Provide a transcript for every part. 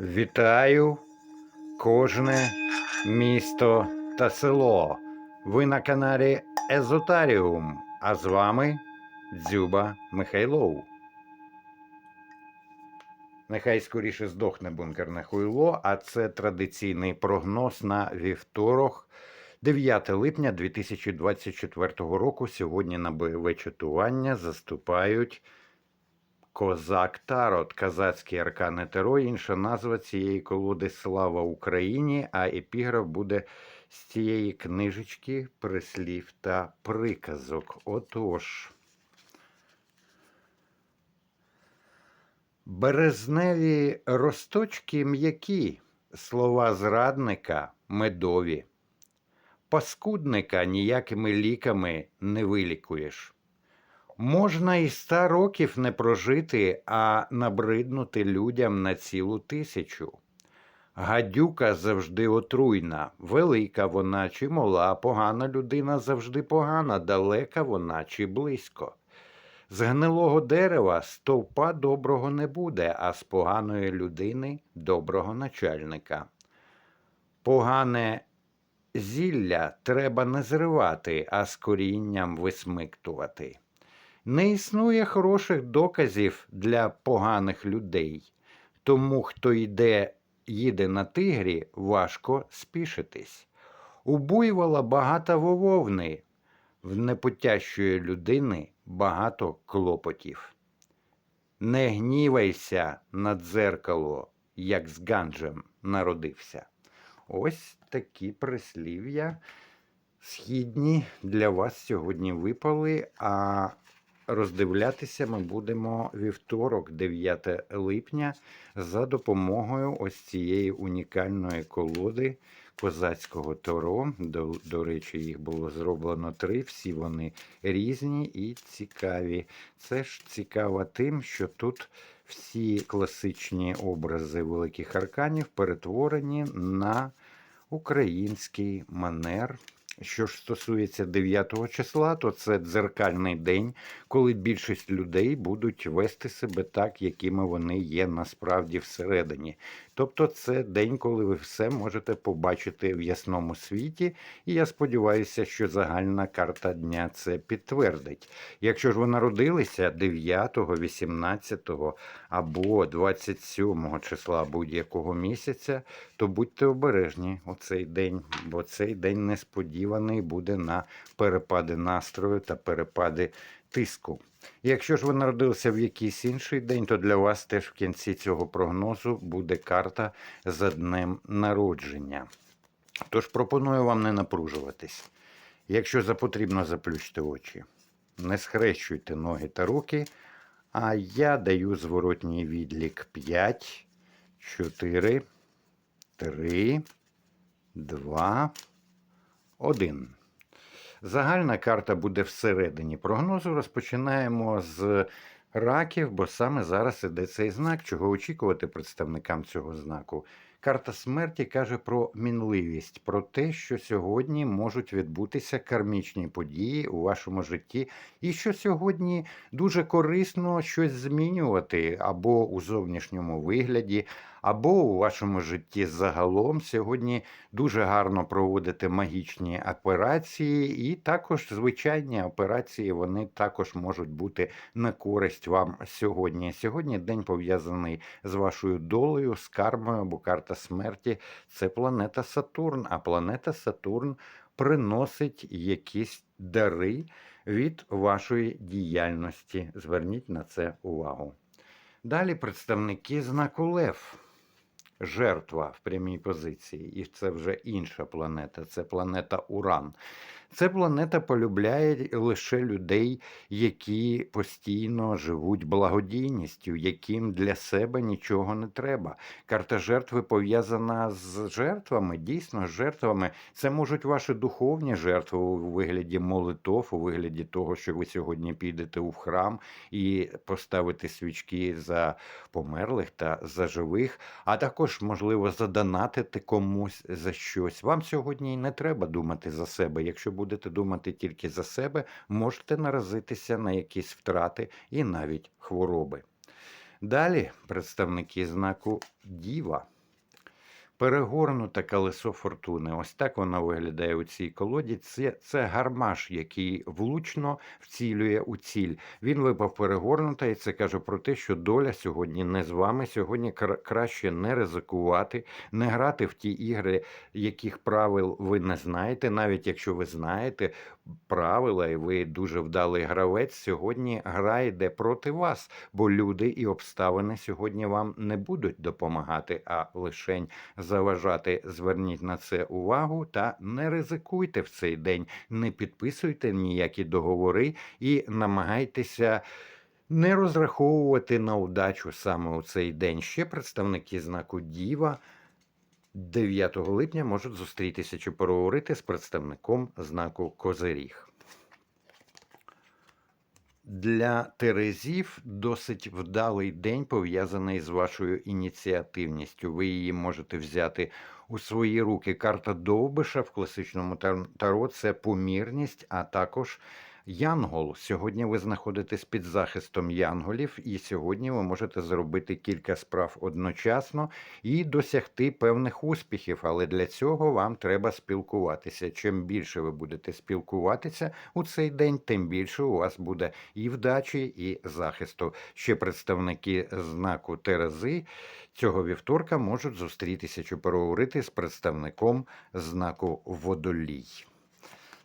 Вітаю кожне місто та село. Ви на каналі Езотаріум, а з вами Дзюба Михайлов. Нехай скоріше здохне бункерне хуйло, а це традиційний прогноз на вівторок, 9 липня 2024 року. Сьогодні на бойове чатування заступають Козак Тарот, казацький аркани Таро, інша назва цієї колоди Слава Україні, а епіграф буде з цієї книжечки прислів та приказок. Отож. Березневі росточки м'які, слова зрадника медові. Паскудника ніякими ліками не вилікуєш. Можна і ста років не прожити, а набриднути людям на цілу тисячу. Гадюка завжди отруйна, велика вона чи мала, погана людина завжди погана, далека вона чи близько. З гнилого дерева стовпа доброго не буде, а з поганої людини доброго начальника. Погане зілля треба не зривати, а з корінням висмиктувати. Не існує хороших доказів для поганих людей, тому хто йде, їде на тигрі, важко спішитись. У буйвола багато вововни, в непотящої людини багато клопотів. Не гнівайся на дзеркало, як з ганджем народився. Ось такі прислів'я східні для вас сьогодні випали. А роздивлятися ми будемо вівторок, 9 липня, за допомогою ось цієї унікальної колоди козацького таро. До, до речі, їх було зроблено три. Всі вони різні і цікаві. Це ж цікаво тим, що тут. Всі класичні образи великих арканів перетворені на український манер. Що ж стосується 9 числа, то це дзеркальний день, коли більшість людей будуть вести себе так, якими вони є насправді всередині. Тобто це день, коли ви все можете побачити в ясному світі, і я сподіваюся, що загальна карта дня це підтвердить. Якщо ж ви народилися 9, 18 або 27 числа будь-якого місяця, то будьте обережні у цей день, бо цей день несподіваний буде на перепади настрою та перепади тиску. Якщо ж ви народилися в якийсь інший день, то для вас теж в кінці цього прогнозу буде карта за днем народження. Тож пропоную вам не напружуватись. Якщо запотрібно, заплющте очі, не схрещуйте ноги та руки, а я даю зворотній відлік 5, 4, 3, 2, 1. Загальна карта буде всередині прогнозу. Розпочинаємо з раків, бо саме зараз іде цей знак, чого очікувати представникам цього знаку. Карта смерті каже про мінливість, про те, що сьогодні можуть відбутися кармічні події у вашому житті, і що сьогодні дуже корисно щось змінювати або у зовнішньому вигляді, або у вашому житті загалом сьогодні дуже гарно проводити магічні операції, і також звичайні операції вони також можуть бути на користь вам сьогодні. Сьогодні день пов'язаний з вашою долею, з кармою, бо карта смерті це планета Сатурн, а планета Сатурн приносить якісь дари від вашої діяльності. Зверніть на це увагу. Далі представники знаку Лев жертва в прямій позиції, і це вже інша планета, це планета Уран. Ця планета полюбляє лише людей, які постійно живуть благодійністю, яким для себе нічого не треба. Карта жертви пов'язана з жертвами, дійсно з жертвами. Це можуть ваші духовні жертви у вигляді молитов, у вигляді того, що ви сьогодні підете у храм і поставите свічки за померлих та за живих, а також, можливо, задонатити комусь за щось. Вам сьогодні не треба думати за себе. Якщо будете думати тільки за себе, можете наразитися на якісь втрати і навіть хвороби. Далі представники знаку Діва. Перегорнуте колесо фортуни. Ось так вона виглядає у цій колоді. Це, це гармаш, який влучно вцілює у ціль. Він випав перегорнуто, і це каже про те, що доля сьогодні не з вами. Сьогодні краще не ризикувати, не грати в ті ігри, яких правил ви не знаєте. Навіть якщо ви знаєте правила, і ви дуже вдалий гравець, сьогодні гра йде проти вас, бо люди і обставини сьогодні вам не будуть допомагати, а лишень заважати. Зверніть на це увагу та не ризикуйте в цей день, не підписуйте ніякі договори і намагайтеся. Не розраховувати на удачу саме у цей день. Ще представники знаку Діва 9 липня можуть зустрітися чи поговорити з представником знаку Козиріг. Для Терезів досить вдалий день пов'язаний з вашою ініціативністю. Ви її можете взяти у свої руки. Карта Довбиша в класичному таро це помірність, а також Янгол. Сьогодні ви знаходитесь під захистом янголів, і сьогодні ви можете зробити кілька справ одночасно і досягти певних успіхів. Але для цього вам треба спілкуватися. Чим більше ви будете спілкуватися у цей день, тим більше у вас буде і вдачі, і захисту. Ще представники знаку Терези цього вівторка можуть зустрітися чи переговорити з представником знаку Водолій.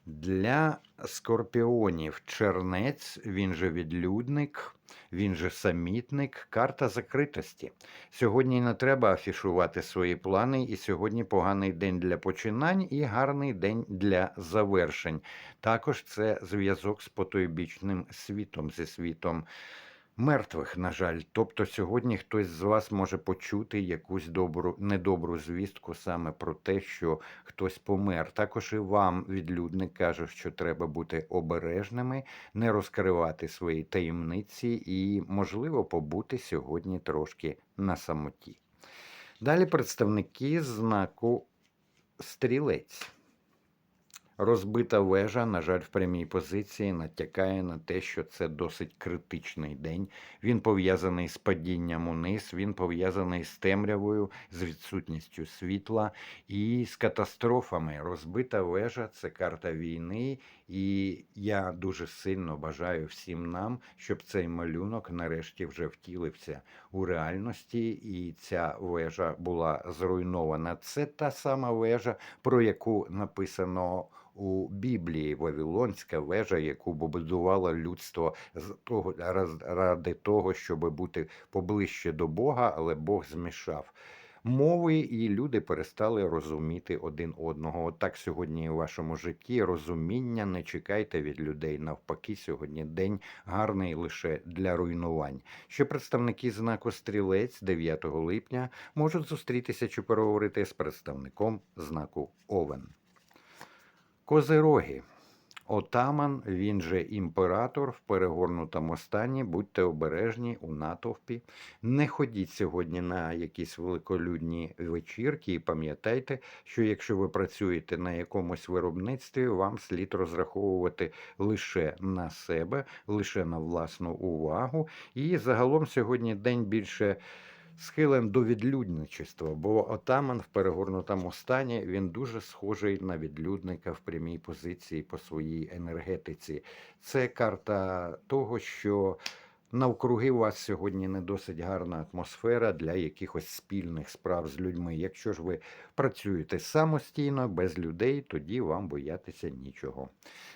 Для скорпіонів чернець, він же відлюдник, він же самітник, карта закритості. Сьогодні не треба афішувати свої плани, і сьогодні поганий день для починань і гарний день для завершень. Також це зв'язок з потойбічним світом, зі світом мертвих, на жаль. Тобто сьогодні хтось з вас може почути якусь добру, недобру звістку саме про те, що хтось помер. Також і вам відлюдник каже, що треба бути обережними, не розкривати свої таємниці і, можливо, побути сьогодні трошки на самоті. Далі представники знаку стрілець. Розбита вежа, на жаль, в прямій позиції натякає на те, що це досить критичний день. Він пов'язаний з падінням униз, він пов'язаний з темрявою, з відсутністю світла і з катастрофами. Розбита вежа це карта війни, і я дуже сильно бажаю всім нам, щоб цей малюнок нарешті вже втілився у реальності, і ця вежа була зруйнована. Це та сама вежа, про яку написано у Біблії Вавилонська вежа, яку побудувало людство ради того, щоб бути поближче до Бога, але Бог змішав. Мови і люди перестали розуміти один одного. От сьогодні в вашому житті розуміння не чекайте від людей. Навпаки, сьогодні день гарний лише для руйнувань. Ще представники знаку стрілець 9 липня можуть зустрітися чи переговорити з представником знаку Овен. Козироги. Отаман, він же імператор в перегорнутому стані. Будьте обережні у натовпі. Не ходіть сьогодні на якісь великолюдні вечірки і пам'ятайте, що якщо ви працюєте на якомусь виробництві, вам слід розраховувати лише на себе, лише на власну увагу. І загалом сьогодні день більше схилен до відлюдничества, бо отаман в перегорнутому стані він дуже схожий на відлюдника в прямій позиції по своїй енергетиці. Це карта того, що навкруги у вас сьогодні не досить гарна атмосфера для якихось спільних справ з людьми. Якщо ж ви працюєте самостійно, без людей, тоді вам боятися нічого.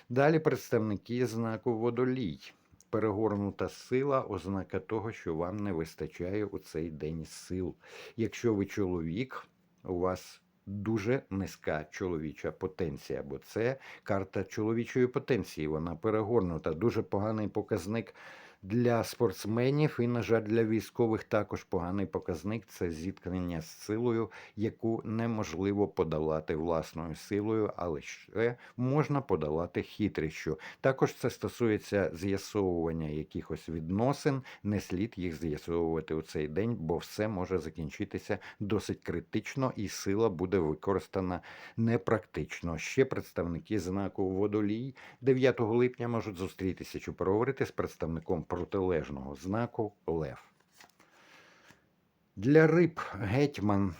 Далі представники знаку водолій. Перегорнута сила ознака того, що вам не вистачає у цей день сил. Якщо ви чоловік, у вас дуже низька чоловіча потенція, бо це карта чоловічої потенції. Вона перегорнута. Дуже поганий показник для спортсменів і, на жаль, для військових також поганий показник це зіткнення з силою, яку неможливо подолати власною силою, але ще можна подолати хитрістю. Також це стосується з'ясовування якихось відносин. Не слід їх з'ясовувати у цей день, бо все може закінчитися досить критично, і сила буде використана непрактично. Ще представники знаку водолій 9 липня можуть зустрітися чи поговорити з представником протилежного знаку Лев. Для риб гетьман.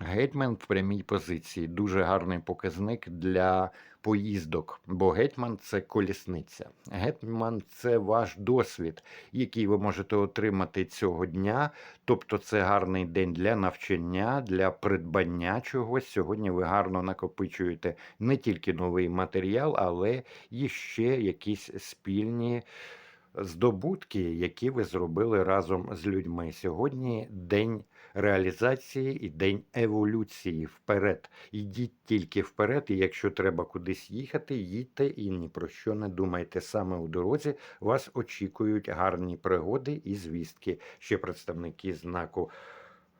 Гетьман в прямій позиції дуже гарний показник для поїздок, бо гетьман це колісниця. Гетьман це ваш досвід, який ви можете отримати цього дня. Тобто, це гарний день для навчання, для придбання чогось. Сьогодні ви гарно накопичуєте не тільки новий матеріал, але і ще якісь спільні здобутки, які ви зробили разом з людьми. Сьогодні день реалізації і день еволюції вперед. Ідіть тільки вперед, і якщо треба кудись їхати, їдьте і ні про що не думайте. Саме у дорозі вас очікують гарні пригоди і звістки. Ще представники знаку.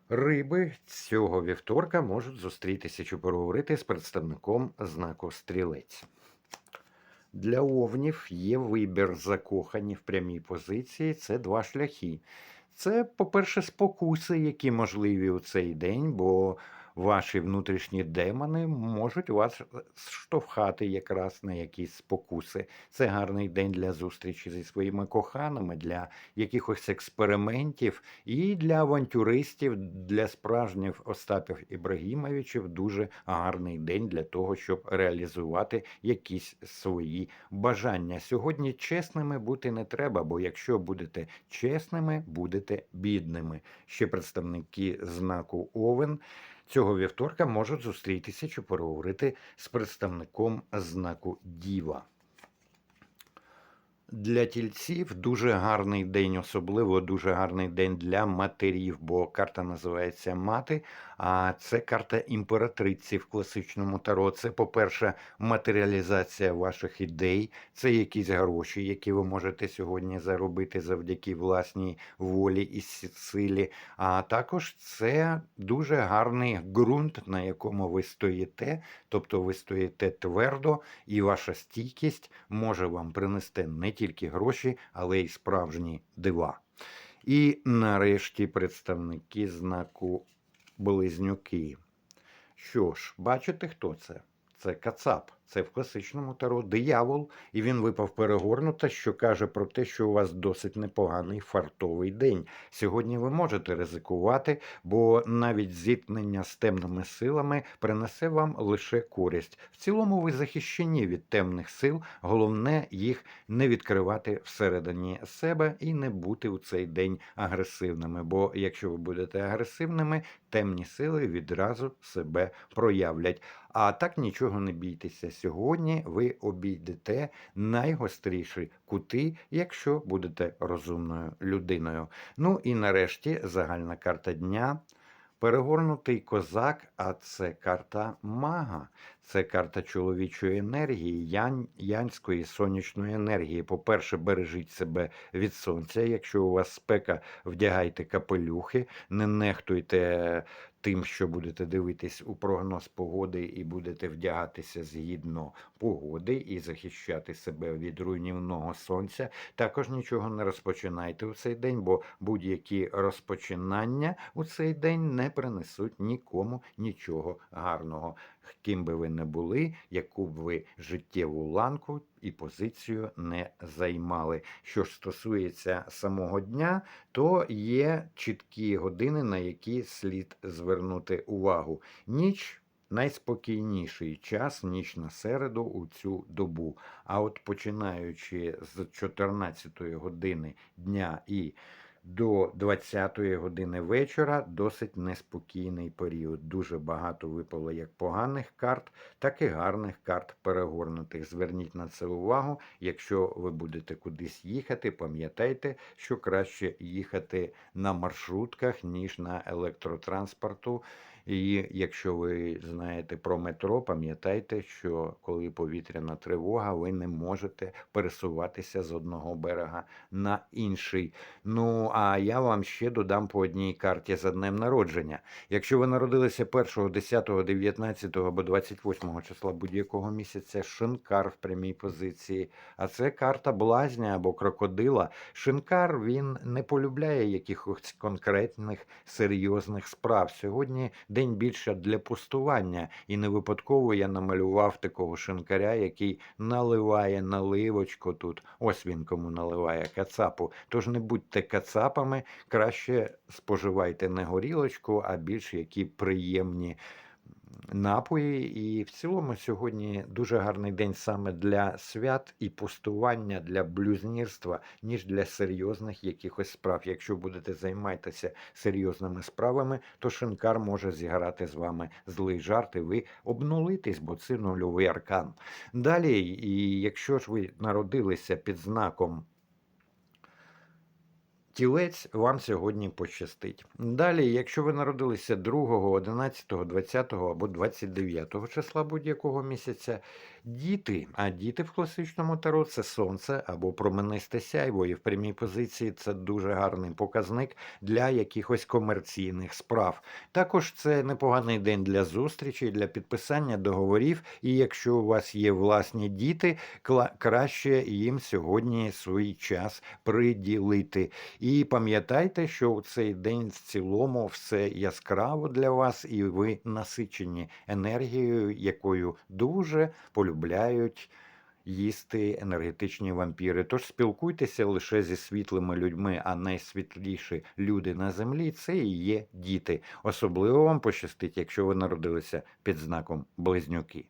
Риби цього вівторка можуть зустрітися чи поговорити з представником знаку стрілець. Для овнів є вибір закохані в прямій позиції. Це два шляхи. Це, по-перше, спокуси, які можливі у цей день, бо ваші внутрішні демони можуть вас штовхати якраз на якісь спокуси. Це гарний день для зустрічі зі своїми коханими, для якихось експериментів і для авантюристів, для справжніх Остапів Ібрагімовичів дуже гарний день для того, щоб реалізувати якісь свої бажання. Сьогодні чесними бути не треба, бо якщо будете чесними, будете бідними. Ще представники знаку Овен цього вівторка можуть зустрітися чи поговорити з представником знаку Діва. Для тільців дуже гарний день, особливо дуже гарний день для матерів, бо карта називається Мати. А це карта імператриці в класичному таро. Це, по-перше, матеріалізація ваших ідей, це якісь гроші, які ви можете сьогодні заробити завдяки власній волі і силі. А також це дуже гарний ґрунт, на якому ви стоїте, тобто ви стоїте твердо, і ваша стійкість може вам принести не тільки гроші, але й справжні дива. І нарешті представники знаку Близнюки. Що ж, бачите, хто це? Це Кацап. Це в класичному таро диявол, і він випав перегорнуто, що каже про те, що у вас досить непоганий фартовий день. Сьогодні ви можете ризикувати, бо навіть зіткнення з темними силами принесе вам лише користь. В цілому ви захищені від темних сил. Головне їх не відкривати всередині себе і не бути у цей день агресивними. Бо якщо ви будете агресивними, темні сили відразу себе проявлять. А так нічого не бійтеся. Сьогодні ви обійдете найгостріші кути, якщо будете розумною людиною. Ну і нарешті загальна карта дня. Перегорнутий козак, а це карта мага, це карта чоловічої енергії, янь, янської сонячної енергії. По-перше, бережіть себе від сонця. Якщо у вас спека, вдягайте капелюхи, не нехтуйте тим, що будете дивитись у прогноз погоди, і будете вдягатися згідно погоди і захищати себе від руйнівного сонця. Також нічого не розпочинайте у цей день, бо будь-які розпочинання у цей день не принесуть нікому нічого гарного. Ким би ви не були, яку б ви життєву ланку і позицію не займали. Що ж стосується самого дня, то є чіткі години, на які слід звернути увагу. Ніч. Найспокійніший час ніч на середу у цю добу. А от починаючи з 14 години дня і до 20-ї години вечора досить неспокійний період. Дуже багато випало як поганих карт, так і гарних карт перегорнутих. Зверніть на це увагу. Якщо ви будете кудись їхати, пам'ятайте, що краще їхати на маршрутках, ніж на електротранспорту. І якщо ви знаєте про метро, пам'ятайте, що коли повітряна тривога, ви не можете пересуватися з одного берега на інший. Ну а я вам ще додам по одній карті за днем народження. Якщо ви народилися 1, 10, 19 або 28 числа будь-якого місяця, шинкар в прямій позиції. А це карта блазня або крокодила. Шинкар він не полюбляє якихось конкретних серйозних справ. Сьогодні день більше для пустування. І не випадково я намалював такого шинкаря, який наливає наливочку тут. Ось він кому наливає кацапу. Тож не будьте кацапами, краще споживайте не горілочку, а більш які приємні напої. І в цілому сьогодні дуже гарний день саме для свят і пустування, для блюзнірства, ніж для серйозних якихось справ. Якщо будете займатися серйозними справами, то шинкар може зіграти з вами злий жарт, і ви обнулитесь, бо це нульовий аркан. Далі, і якщо ж ви народилися під знаком Тілець вам сьогодні пощастить. Далі, якщо ви народилися 2, 11, 20 або 29 числа будь-якого місяця, діти, а діти в класичному таро це сонце або променисте сяйво, і в прямій позиції це дуже гарний показник для якихось комерційних справ. Також це непоганий день для зустрічей, для підписання договорів. І якщо у вас є власні діти, кла- краще їм сьогодні свій час приділити. І пам'ятайте, що у цей день в цілому все яскраво для вас, і ви насичені енергією, якою дуже полюбляють їсти енергетичні вампіри. Тож спілкуйтеся лише зі світлими людьми, а найсвітліші люди на землі це і є діти. Особливо вам пощастить, якщо ви народилися під знаком близнюки.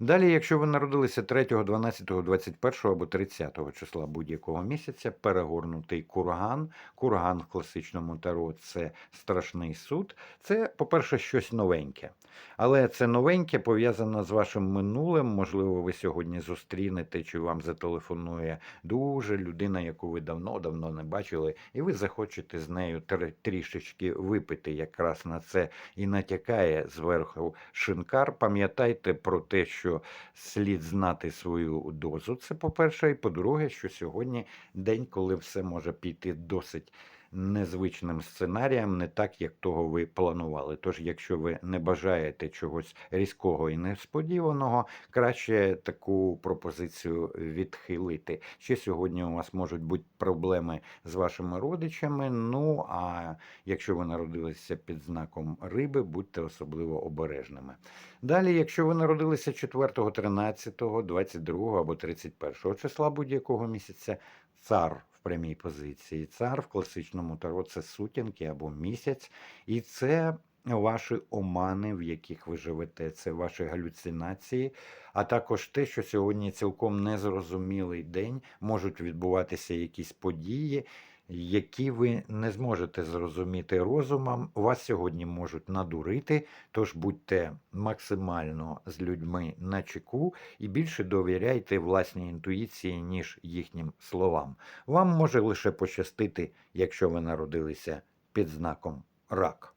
Далі, якщо ви народилися 3, 12, 21 або 30 числа будь-якого місяця, перегорнутий курган. Курган в класичному таро це страшний суд. Це, по-перше, щось новеньке. Але це новеньке пов'язано з вашим минулим. Можливо, ви сьогодні зустрінете чи вам зателефонує дуже людина, яку ви давно-давно не бачили, і ви захочете з нею трішечки випити. Якраз на це і натякає зверху шинкар. Пам'ятайте про те, що слід знати свою дозу. Це по-перше, і по-друге, що сьогодні день, коли все може піти досить незвичним сценарієм, не так, як того ви планували. Тож, якщо ви не бажаєте чогось різкого і несподіваного, краще таку пропозицію відхилити. Ще сьогодні у вас можуть бути проблеми з вашими родичами. Ну а якщо ви народилися під знаком риби, будьте особливо обережними. Далі, якщо ви народилися 4, 13, 22 або 31 числа будь-якого місяця, цар прямій позиції. Цар в класичному таро це сутінки або місяць, і це ваші омани, в яких ви живете, це ваші галюцинації, а також те, що сьогодні цілком незрозумілий день можуть відбуватися якісь події. Які ви не зможете зрозуміти розумом, вас сьогодні можуть надурити, тож будьте максимально з людьми на чеку і більше довіряйте власній інтуїції, ніж їхнім словам. Вам може лише пощастити, якщо ви народилися під знаком рак.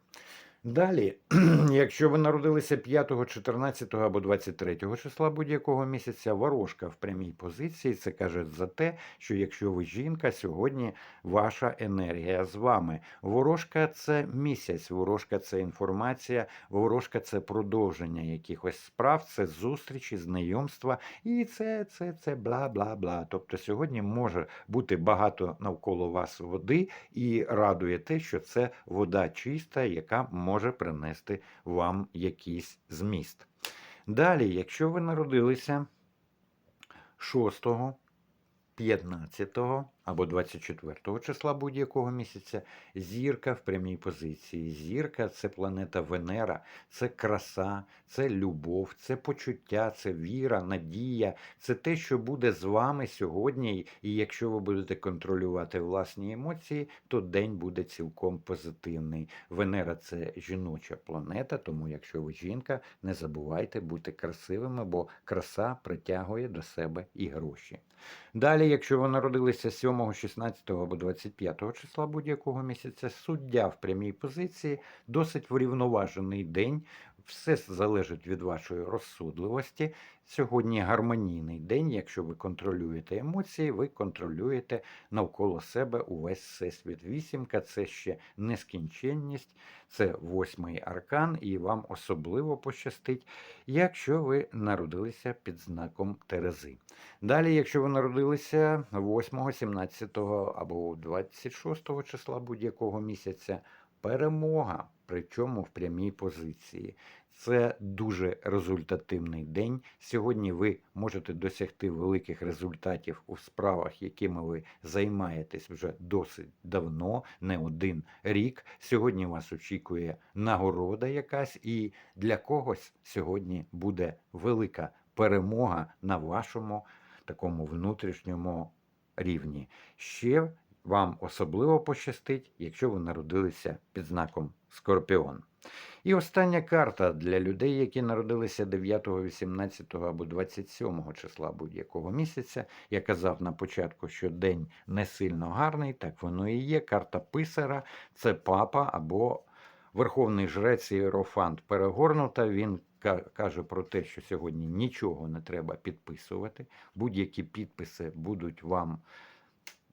Далі, якщо ви народилися 5, 14 або 23 числа будь-якого місяця, ворожка в прямій позиції, це каже за те, що якщо ви жінка, сьогодні ваша енергія з вами. Ворожка це місяць, ворожка це інформація, ворожка це продовження якихось справ, це зустрічі, знайомства, і це, це, це бла бла бла. Тобто сьогодні може бути багато навколо вас води, і радує те, що це вода чиста, яка може принести вам якийсь зміст. Далі, якщо ви народилися 6, 15 або 24 числа будь-якого місяця, зірка в прямій позиції. Зірка це планета Венера, це краса, це любов, це почуття, це віра, надія, це те, що буде з вами сьогодні. І якщо ви будете контролювати власні емоції, то день буде цілком позитивний. Венера це жіноча планета, тому якщо ви жінка, не забувайте бути красивими, бо краса притягує до себе і гроші. Далі, якщо ви народилися 7, 16 або 25 числа будь-якого місяця, суддя в прямій позиції, досить врівноважений день. Все залежить від вашої розсудливості. Сьогодні гармонійний день. Якщо ви контролюєте емоції, ви контролюєте навколо себе увесь всесвіт. Вісімка це ще нескінченність, це восьмий аркан, і вам особливо пощастить, якщо ви народилися під знаком Терези. Далі, якщо ви народилися 8, 17 або 26 числа будь-якого місяця, перемога. Причому в прямій позиції. Це дуже результативний день. Сьогодні ви можете досягти великих результатів у справах, якими ви займаєтесь вже досить давно, не один рік. Сьогодні вас очікує нагорода якась, і для когось сьогодні буде велика перемога на вашому такому внутрішньому рівні. Ще вам особливо пощастить, якщо ви народилися під знаком Скорпіон. І остання карта для людей, які народилися 9, 18 або 27 числа будь-якого місяця. Я казав на початку, що день не сильно гарний, так воно і є. Карта писара це папа або верховний жрець Єрофант. Перегорнута. Він каже про те, що сьогодні нічого не треба підписувати. Будь-які підписи будуть вам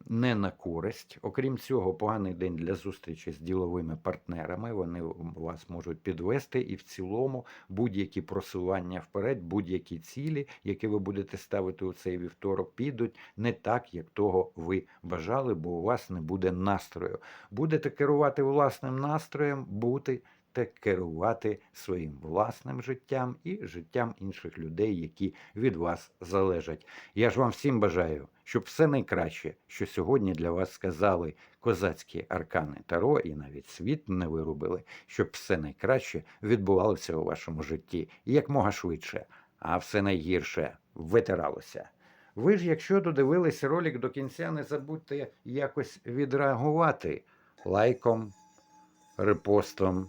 не на користь. Окрім цього, поганий день для зустрічі з діловими партнерами. Вони вас можуть підвести, і в цілому будь-які просування вперед, будь-які цілі, які ви будете ставити у цей вівторок, підуть не так, як того ви бажали, бо у вас не буде настрою. Будете керувати власним настроєм, бути та керувати своїм власним життям і життям інших людей, які від вас залежать. Я ж вам всім бажаю, щоб все найкраще, що сьогодні для вас сказали козацькі аркани Таро, і навіть світ не вирубили, щоб все найкраще відбувалося у вашому житті якмога швидше, а все найгірше витиралося. Ви ж, якщо додивились ролик до кінця, не забудьте якось відреагувати лайком, репостом,